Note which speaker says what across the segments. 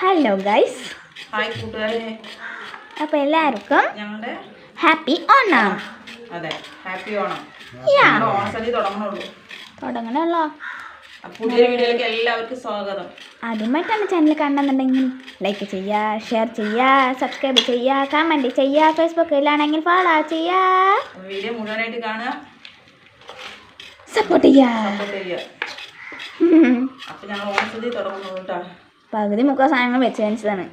Speaker 1: Hello guys
Speaker 2: hi കൂട്ടുകാരെ.
Speaker 1: അപ്പോൾ എല്ലാവർക്കും
Speaker 2: ഞങ്ങളുടെ
Speaker 1: ഹാപ്പി ഓണം
Speaker 2: അതെ ഹാപ്പി ഓണം ഓണസദ്യ തുടങ്ങണുള്ളൂ.
Speaker 1: തുടങ്ങണല്ലോ.
Speaker 2: പുതിയ വീഡിയോയിലേക്ക് എല്ലാവർക്കും സ്വാഗതം.
Speaker 1: ആദ്യമായിട്ടാണ് ചാനൽ കാണുന്നുണ്ടെങ്കിൽ ലൈക്ക് ചെയ്യുക ഷെയർ ചെയ്യുക സബ്സ്ക്രൈബ് ചെയ്യുക കമന്റ് ചെയ്യുക ഫേസ്ബുക്കിലാണെങ്കിൽ ഫോളോ ചെയ്യുക
Speaker 2: അപ്പൊ വീഡിയോ മുഴുവനായിട്ട് കാണുക.
Speaker 1: സപ്പോർട്ട് ചെയ്യുക
Speaker 2: അപ്പൊ ഞങ്ങൾ ഓണസദ്യ തുടങ്ങുന്നു കേട്ടോ.
Speaker 1: പകുതി മുക്കാൽ സാധനങ്ങൾ വെച്ച് കാണിച്ചതാണ്.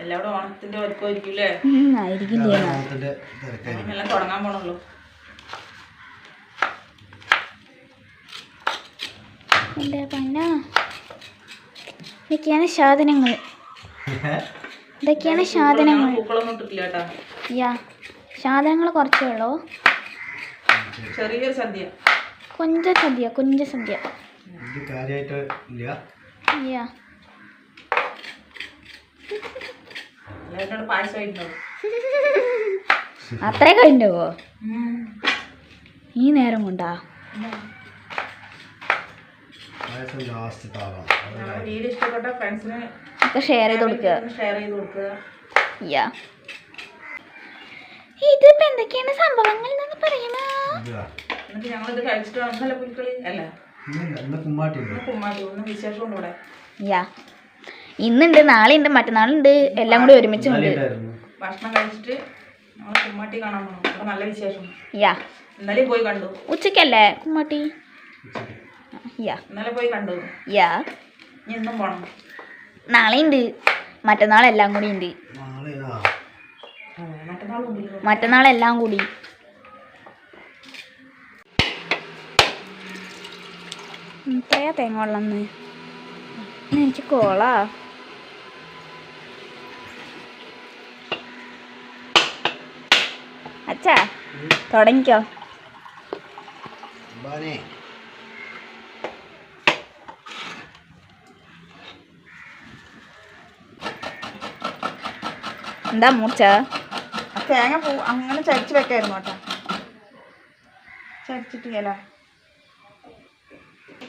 Speaker 2: എല്ലാവരും ഓണത്തിന്റെ ഒരുക്കമായിരിക്കും അല്ലേ
Speaker 1: ഉം, ആയിരിക്കും
Speaker 2: എല്ലാം തുടങ്ങാൻ പോണല്ലോ
Speaker 1: എന്റെ പന്ന ഇതൊക്കെയാണ് സാധനങ്ങൾ. ഇതൊക്കെയാണ് സാധനങ്ങൾ.
Speaker 2: പൂക്കളൊന്നും ഇട്ടിട്ടില്ല
Speaker 1: യാ സാധനങ്ങൾ കുറച്ചേ ഉള്ളൂ.
Speaker 2: ചെറിയ സദ്യ.
Speaker 1: കൊഞ്ച സദ്യ കൊഞ്ച സദ്യ
Speaker 3: ഇത് കാര്യമായിട്ട് ഇല്ല.
Speaker 1: യാ
Speaker 2: എല്ലാവരും പായസം ആയിട്ടുണ്ടാവും
Speaker 1: അത്രേ കഴിഞ്ഞോ ഈ നേരം കൊണ്ടാ ഒക്കെ ഷെയർ ചെയ്ത് കൊടുക്കുക.
Speaker 2: ഷെയർ ചെയ്ത് കൊടുക്കുക.
Speaker 1: യാ ഇതിപ്പോ എന്തൊക്കെയാണ് സംഭവങ്ങൾ പറയണ?
Speaker 2: ഞങ്ങളിത് കഴിച്ചിട്ട് അല്ല?
Speaker 3: ഉണ്ട്
Speaker 1: യാ. ഇന്നുണ്ട് നാളെ ഉണ്ട് മറ്റന്നാളുണ്ട് എല്ലാം കൂടി ഒരുമിച്ചുണ്ട്
Speaker 3: ഉണ്ടായിരുന്നു
Speaker 2: ഭക്ഷണം കഴിച്ചിട്ട് കുമ്മാട്ടി കാണാൻ പോകണം നല്ല വിശേഷം.
Speaker 1: യാ.
Speaker 2: ഇന്നലെ പോയി കണ്ടു.
Speaker 1: ഉച്ചക്കല്ലേ കുമ്മാട്ടി? യാ.
Speaker 2: ഇന്നലെ പോയി കണ്ടു.
Speaker 1: യാ.
Speaker 2: ഇനി ഇന്നും പോണം.
Speaker 1: നാളെ ഉണ്ട് മറ്റന്നാൾ എല്ലാം കൂടി ഉണ്ട് മറ്റന്നാൾ എല്ലാം കൂടി. എത്രയാ തേങ്ങ വെള്ളം എനിക്ക് കോളാ. അച്ഛാ തുടങ്ങിക്കോ. എന്താ മൂർച്ച?
Speaker 2: തേങ്ങ പോ അങ്ങനെ ചരിച്ച് വെക്കായിരുന്നു കേട്ടോ. ചരിച്ചിട്ടില്ല.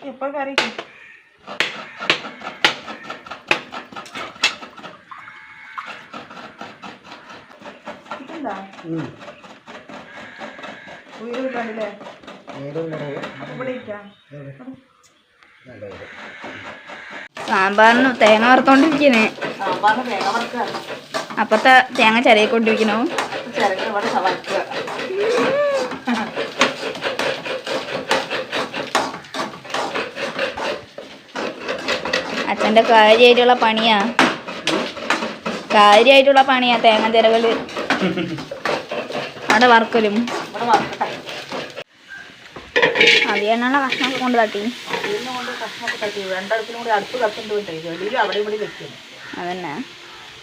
Speaker 2: ഇപ്പോൾ കറി ഇതെന്താ? ഉയരില്ലാണ്ടല്ലേ ഇവിടെ ഇരിക്കാം
Speaker 1: സാമ്പാറിന് തേങ്ങ
Speaker 2: വറുത്തോണ്ടിരിക്കുന്നേ
Speaker 1: അപ്പത്തെ തേങ്ങ ചിരയിക്കൊണ്ടിരിക്കണു
Speaker 2: ഇവിടെ
Speaker 1: അച്ഛന്റെ കാര്യമായിട്ടുള്ള പണിയാ. കാര്യമായിട്ടുള്ള പണിയാ തേങ്ങ തിരകൾ അവിടെ
Speaker 2: വറുക്കട്ടെ.
Speaker 1: അതിനുള്ള കഷ്ണമൊക്കെ കൊണ്ട് തട്ടി.
Speaker 2: അതന്നെ കൊണ്ട് കഷ്ണമൊക്കെ തട്ടി രണ്ടടത്തിനും കൂടി അടുപ്പ് കത്തുണ്ട് വിട്ടേ വെളിയിൽ അവിടെ ഇവിടെ വെക്കും
Speaker 1: അതന്നെ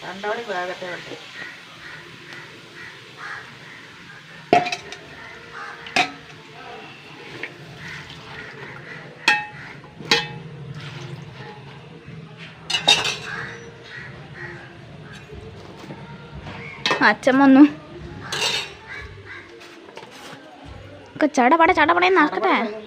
Speaker 2: രണ്ടവിടെ വേഗത്തെ വിട്ടേ
Speaker 1: അച്ഛൻ വന്നു ഒക്കെ ചടപട ചടപട നടക്കട്ടെ.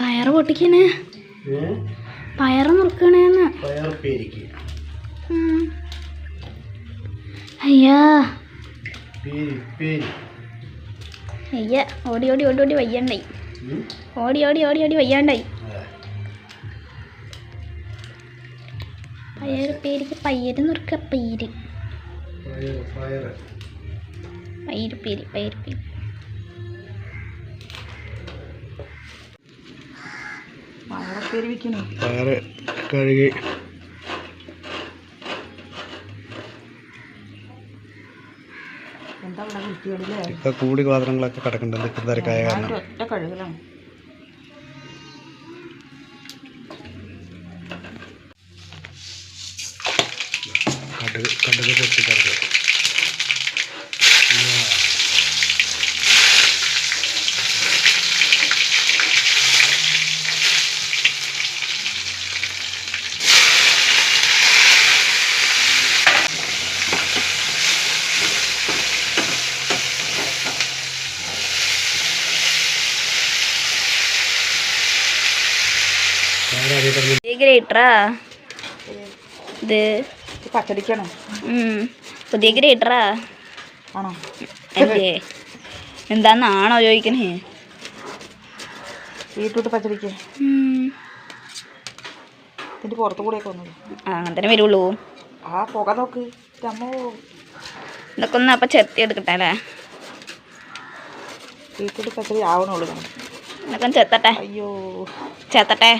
Speaker 1: പയറ് പൊട്ടിക്കണ്. പയറ് ഉം. അയ്യാ. അയ്യ ഓടി ഓടി ഓടി ഓടി വയ്യാണ്ടായി. ഓടി ഓടി ഓടി ഓടി വയ്യാണ്ടായി.
Speaker 3: പയർ
Speaker 1: പയറ് പേരിക്ക് പയ്യര് നുറുക്ക പയ്യര്
Speaker 3: പയർ പയർ
Speaker 1: പയ്യര് പേര് പയറ് പേര്.
Speaker 2: പയറ്
Speaker 3: പയർ കഴുകി
Speaker 2: എന്താ ഇവിടെ വൃത്തിയോടില്ലേ
Speaker 3: ഇപ്പൊ കൂടി പാത്രങ്ങളൊക്കെ കിടക്കുന്നുണ്ട് എന്തൊക്കെ തിരക്കായ കാരണം.
Speaker 2: ഒറ്റ കഴുകലാണ്.
Speaker 3: കടുക് കടുക്
Speaker 1: ഗ്രേറ്ററാ ഇത്.
Speaker 2: പച്ചടിക്കണോ.
Speaker 1: പുതിയ ഗ്രേറ്ററാ
Speaker 2: ആണോ?
Speaker 1: അല്ലേ? എന്താന്നാണോ ചോദിക്കണേ.
Speaker 2: ബീട്രൂട്ട് പച്ചടിക്ക്.
Speaker 1: ഉം.
Speaker 2: ഇതിന്റെ പുറത്തു കൂടെയൊക്കെ വന്നത്
Speaker 1: ആ അങ്ങനെ തന്നെ വരുള്ളൂ.
Speaker 2: ആ പുക നോക്ക്. അമ്മോ
Speaker 1: ഇതൊക്കെ ഒന്ന് അപ്പം ചെത്തി എടുക്കട്ടെ അല്ലേ?
Speaker 2: ബീട്രൂട്ട് പച്ചടി ആവണുള്ളൂ
Speaker 1: ഇതൊക്കെ ചെത്തട്ടെ.
Speaker 2: അയ്യോ.
Speaker 1: ചെത്തട്ടെ.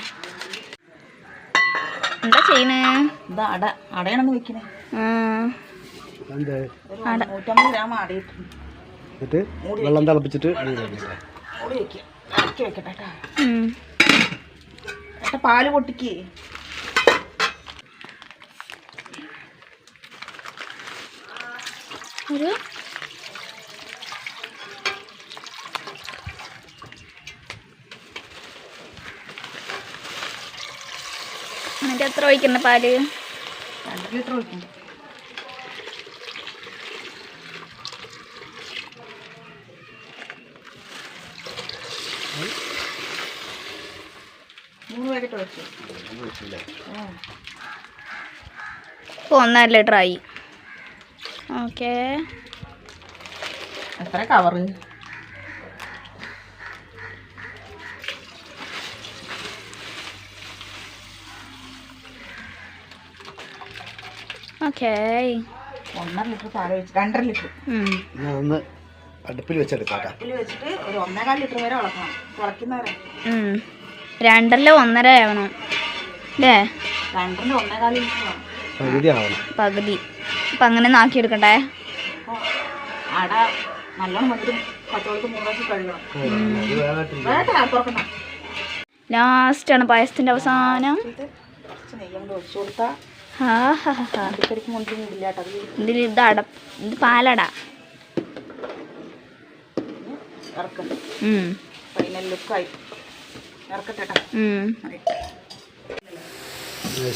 Speaker 1: എന്താ ചെയ്യണേ?
Speaker 2: എന്താ അട അടയാണെന്ന് വെക്കണേ. നൂറ്റമ്പത് ഗ്രാം അടയിട്ടുണ്ട്
Speaker 3: വെള്ളം തിളപ്പിച്ചിട്ട് ഇത്
Speaker 2: വെക്കട്ടെ. പാൽ പൊട്ടിക്ക്.
Speaker 1: ഒരു എന്നിട്ട് എത്ര ഒഴിക്കണ്ട പാൽ?
Speaker 2: രണ്ട് ലിറ്റർ
Speaker 1: ഇപ്പോൾ ഒന്നര ലിറ്റർ ആയി ഓക്കേ.
Speaker 2: എത്ര കവറ്?
Speaker 1: ഓക്കെ
Speaker 2: ഒന്നര ലിറ്റർ പാൽ ഒഴിച്ച് രണ്ടര ലിറ്റർ.
Speaker 3: ഞാൻ ഒന്ന് അടുപ്പിൽ വെച്ചെടുക്കാം കേട്ടോ.
Speaker 2: ഇതിൽ വെച്ചിട്ട് ഒരു ഒന്നേകാൽ ലിറ്റർ വരെ വളക്കണം തിളയ്ക്കുന്നവരെ
Speaker 1: രണ്ടല്ല ഒന്നര ആവണം. അല്ലേ
Speaker 2: രണ്ടര ഒന്നേകാൽ ലിറ്റർ വേണം.
Speaker 3: പകുതി ആവണം.
Speaker 1: പകുതി. അപ്പം അങ്ങനെ നാക്കി എടുക്കട്ടെ
Speaker 2: അപ്പോൾ അട നല്ലോണം വന്നിട്ട് പച്ചവെള്ളത്ത് മൂന്ന് പ്രാവശ്യം കഴുകണം.
Speaker 3: അത് വേഗമായിട്ടില്ല
Speaker 2: വേണ്ട തുറക്കണം
Speaker 1: ലാസ്റ്റാണ് പായസത്തിന്റെ അവസാനം.
Speaker 2: ഇത് കുറച്ച് നെയ്യ് കൊണ്ട് ഒഴിച്ചു കൊടുത്താൽ
Speaker 1: ഇതിൽ ഇത് അട ഇത് പാലട.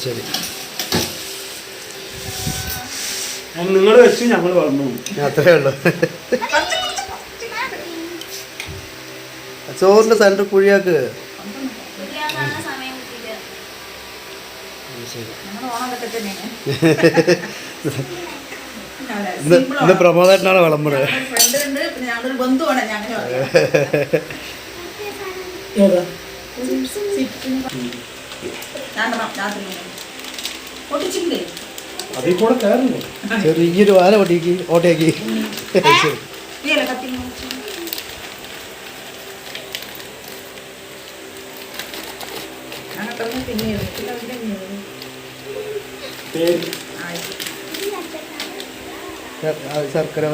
Speaker 3: ശരി. നിങ്ങൾ വെച്ച് ഞങ്ങൾ പറഞ്ഞു അത്രേ ഉള്ളൂ. ചോറിന്റെ സെന്റർ കുഴിയാക്ക്. ശരി. ഇന്ന് ഇന്ന് പ്രമോദനാണ് വിളമ്പുന്നത്. ചെറിയൊരു വാല പൊട്ടിക്ക് ഓട്ടയാക്കി.
Speaker 2: അങ്ങനെ പിന്നെ
Speaker 3: ശർക്കര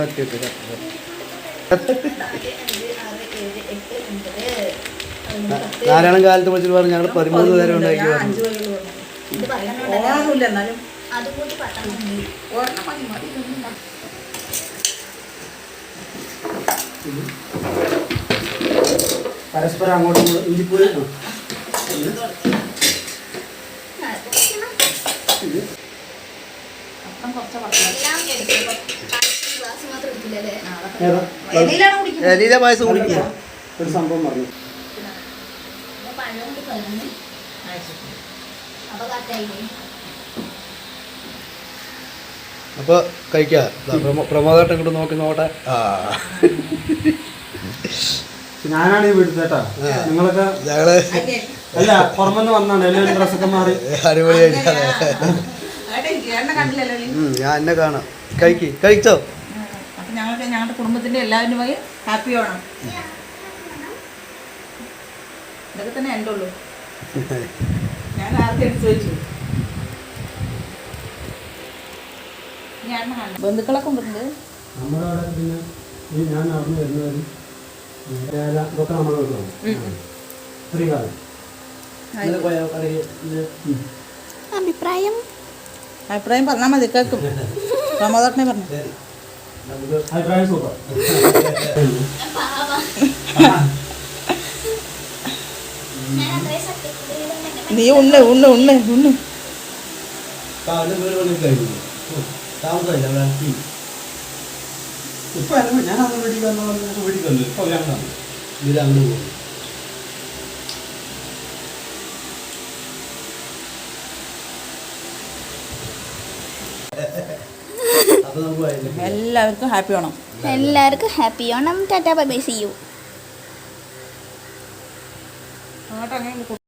Speaker 3: നാരായണ കാലത്ത് വിളിച്ചിട്ട് പറഞ്ഞു ഞങ്ങൾ പതിമൂന്ന് നേരം ഉണ്ടാക്കി പറഞ്ഞു
Speaker 2: അങ്ങോട്ടും എന്നാലും ഒരെണ്ണം മതി മതി ഇതൊന്നും വേണ്ട.
Speaker 3: പരസ്പരം അങ്ങോട്ടും ഇങ്ങോട്ടും ഇഞ്ചിപ്പുളി
Speaker 2: അപ്പം കുറച്ച് പത്രം
Speaker 3: ഏതാ?
Speaker 2: എലിയിലാണ് കുടിക്കുന്നത്
Speaker 3: എലീല പായസം കുടിക്കുക ഒരു സംഭവം പറഞ്ഞു അപ്പൊ കഴിക്കാം പ്രമോദായിട്ട് ഇങ്ങോട്ട് നോക്കി നോട്ടെ ആ
Speaker 4: ഞാനാണ് ഈ
Speaker 3: ആ.
Speaker 4: നിങ്ങളൊക്കെ
Speaker 3: ഞങ്ങൾ
Speaker 4: അല്ല പുറമെന്ന് വന്നാണ് എല്ലാവരും ഡ്രസ്സൊക്കെ മാറി
Speaker 3: അടിപൊളിയായിട്ടാണ് ഞാൻ എന്നെ കാണാം. കഴിക്ക് കഴിച്ചോ?
Speaker 2: അപ്പം ഞങ്ങൾക്ക് ഞങ്ങളുടെ കുടുംബത്തിന്റെ പോയി ഹാപ്പി ഓണം ഇതൊക്കെ തന്നെ എന്റെ ഉള്ളൂ. ഞാൻ ആർക്കും എടുത്ത് വെച്ചു. ബന്ധുക്കളൊക്കെ ഉണ്ട്?
Speaker 4: പിന്നെ ഈ ഞാൻ വീട്ടിലാണ്. ശ്രീകാലം
Speaker 1: അഭിപ്രായം?
Speaker 2: അഭിപ്രായം പറഞ്ഞാൽ മതി കേൾക്കും. പ്രമോദട്ടനെ പറഞ്ഞു.
Speaker 4: അഭിപ്രായം സൂപ്പർ.
Speaker 2: നീ ഉണ്ണ് ഉണ്ണ് ഉണ്ണ് ഉണ്ണ്.
Speaker 4: ഇപ്പൊ ഞാൻ അന്ന് വീട്ടിൽ വന്നു? വീട്ടിൽ വന്നു ഇപ്പൊ ഞാൻ
Speaker 3: ഇത് അങ്ങനെ പോകും.
Speaker 2: എല്ലാവർക്കും ഹാപ്പി ഓണം.
Speaker 1: എല്ലാവർക്കും happy Onam. Tata bye bye see you.